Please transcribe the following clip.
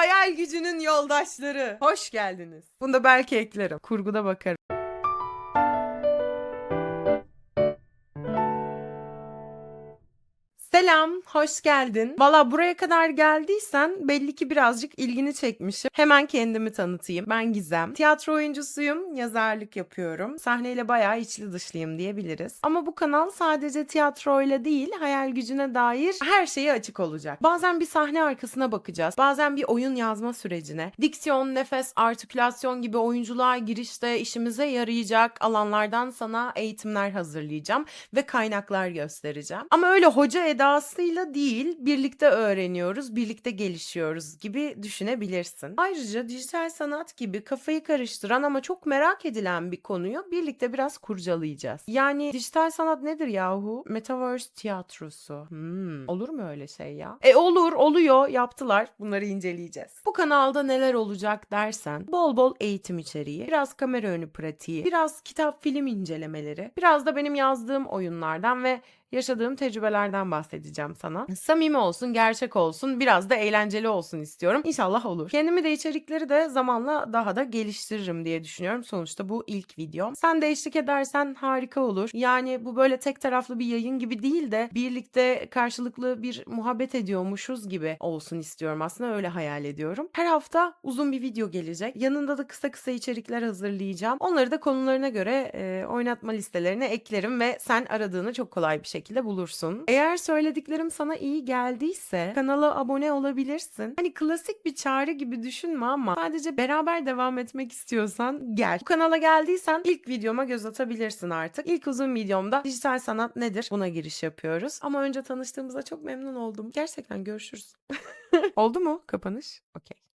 Hayal gücünün yoldaşları. Hoş geldiniz. Bunu da belki eklerim. Kurguda bakarım. Selam, hoş geldin. Valla buraya kadar geldiysen belli ki birazcık ilgini çekmişim. Hemen kendimi tanıtayım. Ben Gizem. Tiyatro oyuncusuyum, yazarlık yapıyorum. Sahneyle bayağı içli dışlıyım diyebiliriz. Ama bu kanal sadece tiyatroyla değil, hayal gücüne dair her şeye açık olacak. Bazen bir sahne arkasına bakacağız. Bazen bir oyun yazma sürecine. Diksiyon, nefes, artikülasyon gibi oyunculuğa girişte işimize yarayacak alanlardan sana eğitimler hazırlayacağım ve kaynaklar göstereceğim. Ama öyle hoca edasıyla değil, birlikte öğreniyoruz, birlikte gelişiyoruz gibi düşünebilirsin. Ayrıca dijital sanat gibi kafayı karıştıran ama çok merak edilen bir konuyu birlikte biraz kurcalayacağız. Yani dijital sanat nedir yahu? Metaverse tiyatrosu. Hmm, olur mu öyle şey ya? E olur, oluyor, yaptılar. Bunları inceleyeceğiz. Bu kanalda neler olacak dersen, bol bol eğitim içeriği, biraz kamera önü pratiği, biraz kitap film incelemeleri, biraz da benim yazdığım oyunlardan ve yaşadığım tecrübelerden bahsedeceğim sana. Samimi olsun, gerçek olsun, biraz da eğlenceli olsun istiyorum. İnşallah olur. Kendimi de içerikleri de zamanla daha da geliştiririm diye düşünüyorum. Sonuçta bu ilk videom. Sen de eşlik edersen harika olur. Yani bu böyle tek taraflı bir yayın gibi değil de birlikte karşılıklı bir muhabbet ediyormuşuz gibi olsun istiyorum. Aslında öyle hayal ediyorum. Her hafta uzun bir video gelecek. Yanında da kısa kısa içerikler hazırlayacağım. Onları da konularına göre e, oynatma listelerine eklerim ve sen aradığını çok kolay bir şekilde bulursun. Eğer söylediklerim sana iyi geldiyse kanala abone olabilirsin. Hani klasik bir çağrı gibi düşünme ama sadece beraber devam etmek istiyorsan gel. Bu kanala geldiysen ilk videoma göz atabilirsin artık. İlk uzun videomda dijital sanat nedir? Buna giriş yapıyoruz. Ama önce tanıştığımıza çok memnun oldum. Gerçekten görüşürüz. Oldu mu kapanış? Okey.